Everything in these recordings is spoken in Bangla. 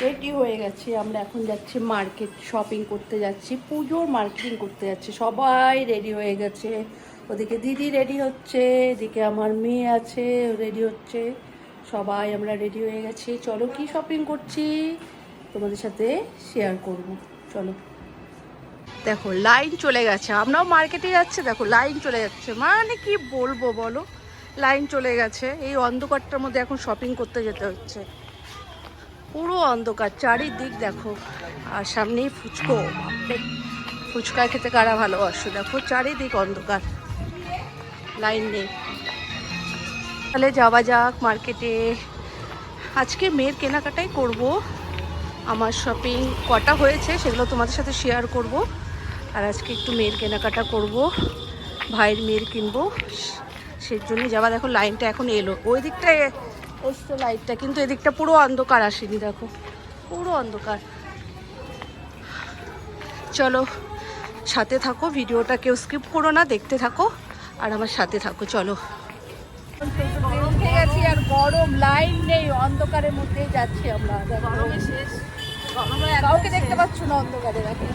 রেডি হয়ে গেছি। আমরা এখন যাচ্ছি মার্কেট শপিং করতে যাচ্ছি। পুজোর মার্কেটিং করতে যাচ্ছি। সবাই রেডি হয়ে গেছে। ওদিকে দিদি রেডি হচ্ছে, এদিকে আমার মেয়ে আছে রেডি হচ্ছে। সবাই আমরা রেডি হয়ে গেছি। চলো কি শপিং করছি? তোমাদের সাথে শেয়ার করব। চলো। দেখো লাইন চলে গেছে। আমরাও মার্কেটে যাচ্ছি। দেখো লাইন চলে যাচ্ছে। মানে কি বলব বলো? লাইন চলে গেছে। এই অন্ধকারটার মধ্যে এখন শপিং করতে যেতে হচ্ছে। পুরো অন্ধকার, চারিদিক দেখো। আর সামনেই ফুচকো ফুচকা খেতে কারা ভালোবাসো? দেখো, চারিদিক অন্ধকার। লাইন নেই। তাহলে যাওয়া যাক মার্কেটে। আজকে মেয়ের কেনাকাটাই করব। আমার শপিং কটা হয়েছে সেগুলো তোমাদের সাথে শেয়ার করব। আর আজকে একটু মেয়ের কেনাকাটা করব। ভাইয়ের মেয়ের কিনবো। সেই জন্য যাওয়া। দেখো, লাইনটা এখন এলো। ওই দিকটায় এসছে লাইটটা কিন্তু এদিকটা পুরো অন্ধকার আসেনি দেখো। পুরো অন্ধকার। চলো সাথে থাকো ভিডিওটা কেউ স্কিপ করো না দেখতে থাকো আর আমার সাথে থাকো চলো। গেছি আর গরম লাইন নেই অন্ধকারের মধ্যেই যাচ্ছি আমরা। গরমে শেষ। কাউকে দেখতে পাচ্ছ না অন্ধকারে দেখো।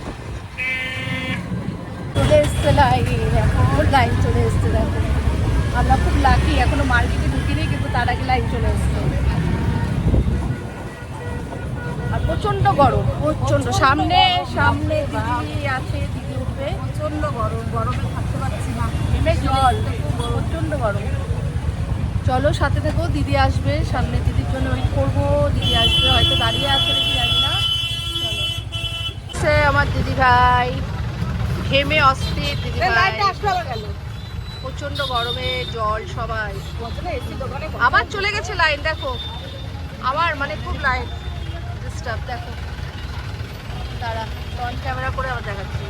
চলে এসছে লাইন এখন লাইন চলে এসছে দেখো। আমরা খুব লাকি এখনও মার্কেটে তার আগে লাইন চলে এসছে আর প্রচণ্ড গরম প্রচণ্ড সামনে সামনে দিদি আছে দিদি উঠবে। প্রচণ্ড গরম গরমে থাকতে পারছি না। নেমে জল। প্রচণ্ড গরম। চলো সাথে থেকো দিদি আসবে। সামনে দিদির জন্য ওয়েট করব। দিদি আসবে হয়তো দাঁড়িয়ে আছে নাকি জানি না। চলো। আমার দিদি ভাই। ঘেমে অস্থির দিদি ভাই। গেল প্রচণ্ড গরমে জল সবাই। আবার চলে গেছে লাইন দেখো। আবার মানে খুব লাইন। ডিস্টার্ব দেখো। তারা ফ্রন্ট ক্যামেরা করে আবার দেখাচ্ছি।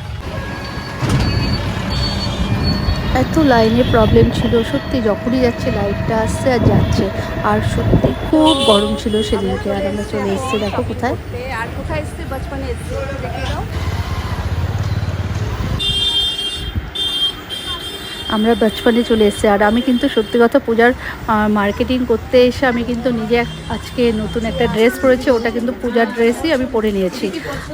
এত লাইনের প্রবলেম ছিল সত্যি যখনই যাচ্ছে লাইটটা আসছে আর যাচ্ছে। আর সত্যি খুব গরম ছিল সেদিনকে আর আমরা চলে এসেছি দেখো কোথায়। আর কোথায় এসছে? বচপনে এসছে দেখে দাও। আমরা বচপনে চলে এসেছি। আর আমি কিন্তু সত্যি কথা পূজার মার্কেটিং করতে এসে আমি কিন্তু নিজে আজকে নতুন একটা ড্রেস পরেছি, ওটা কিন্তু পূজার ড্রেসই আমি পরে নিয়েছি।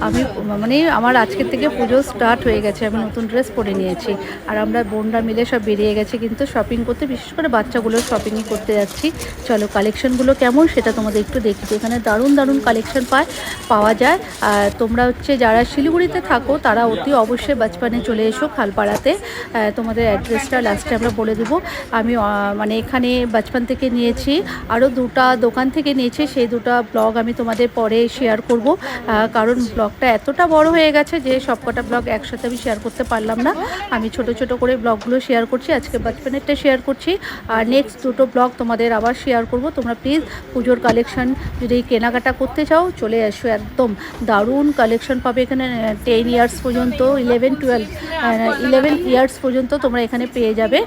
আমি মানে আমার আজকের থেকে পুজো স্টার্ট হয়ে গেছে, আমি নতুন ড্রেস পরে নিয়েছি। আর আমরা বোনরা মিলে সব বেরিয়ে গেছে কিন্তু শপিং করতে, বিশেষ করে বাচ্চাগুলোর শপিংই করতে যাচ্ছি। চলো কালেকশনগুলো কেমন সেটা তোমাদের একটু দেখি। এখানে দারুণ দারুণ কালেকশন পায়, পাওয়া যায়। আর তোমরা হচ্ছে যারা শিলিগুড়িতে থাকো, তারা অতি অবশ্যই বাচপানে চলে এসো খালপাড়াতে। তোমাদের তোমাদের অ্যাড্রেসটা লাস্টে আমরা বলে দেবো। আমি মানে এখানে বাচপান থেকে নিয়েছি আরও দুটা দোকান থেকে নিয়েছি, সেই দুটো ব্লগ আমি তোমাদের পরে শেয়ার করব। কারণ ব্লগটা এতটা বড় হয়ে গেছে যে সবকটা ব্লগ একসাথে আমি শেয়ার করতে পারলাম না। আমি ছোট ছোট করে ব্লগগুলো শেয়ার করছি, আজকে বাচপানেরটা শেয়ার করছি। আর নেক্সট দুটো ব্লগ তোমাদের আবার শেয়ার করব। তোমরা প্লিজ পুজোর কালেকশন যদি কেনাকাটা করতে চাও, চলে এসো একদম দারুণ কালেকশন পাবে এখানে টেন ইয়ার্স পর্যন্ত ইলেভেন টুয়েলভ ইলেভেন ইয়ার্স পর্যন্ত তোমরা এখানে পেয়ে যাবে।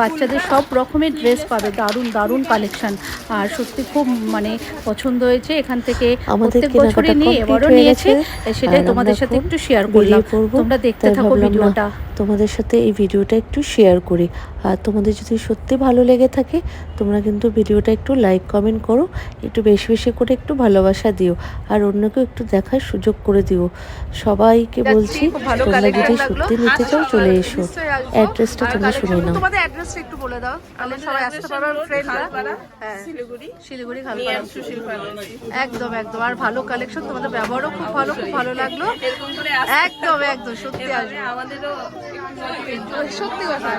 বাচ্চাদের সব রকমের ড্রেস পাবে। দারুণ দারুণ কালেকশন আর সত্যি খুব মানে পছন্দ হয়েছে। এখান থেকে প্রত্যেক বছরই complete এবারও নিয়েছে। সেটাই তোমাদের সাথে একটু শেয়ার করলাম। তোমরা দেখতে থাকো ভিডিওটা। তোমাদের সাথে এই ভিডিওটা একটু শেয়ার করি। আর তোমাদের যদি সত্যি ভালো লেগে থাকে তোমরা কিন্তু ভিডিওটা একটু লাইক কমেন্ট করো। একটু বেশি বেশি করে একটু ভালোবাসা দিও। আর অন্যকেও একটু দেখার সুযোগ করে দিও। সবাইকে বলছি তোমরা যদি সত্যি নিতে চাও চলে এসো। অ্যাড্রেসটা আর তোমরা শুনে নাও তোমাদের অ্যাড্রেসটা একটু বলে দাও তাহলে সবাই আসতে পারবে ফ্রেন্ডরা হ্যাঁ শিলিগুড়ি। শিলিগুড়ি খালপাড়া। সুশীল একদম একদম। আর ভালো কালেকশন তোমাদের ব্যবহারও খুব ভালো খুব ভালো লাগল। একদম একদম সত্যি আসবে। আমাদেরও সত্যি কথা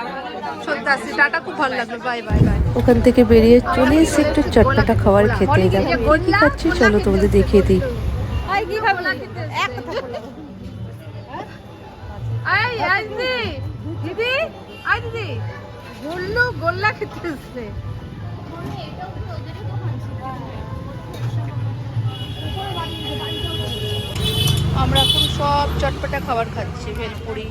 সত্যি আসছি। টাটা খুব ভালো লাগল। Bye bye bye. ওখান থেকে বেরিয়ে চলে এসে একটু চটপটা খাবার খেতে দেখো কি খাচ্ছি? চলো তোমাদের দেখিয়ে দিই। আই কি খাব না এক আই দিদি আই দিদি গোল্লু গোল্লা খেতে এসছে। আমরা এখন সব চটপটা খাবার খাচ্ছি ভেলপুরি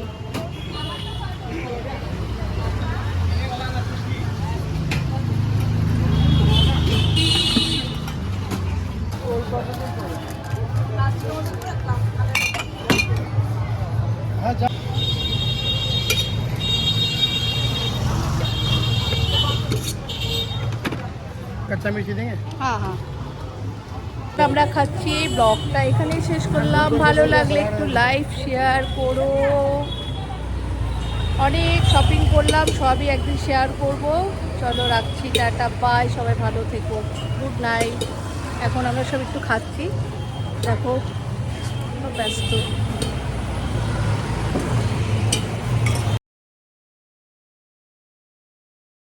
कच्चा मिर्ची देंगे हाँ हाँ আমরা খাচ্ছি ব্লগটা এখানেই শেষ করলাম ভালো লাগলে একটু লাইভ শেয়ার করো অনেক শপিং করলাম সবই একদিন শেয়ার করব চলো রাখছি টাটা বাই সবাই ভালো থেকো গুড নাইট এখন আমরা সব একটু খাচ্ছি দেখো ব্যস্ত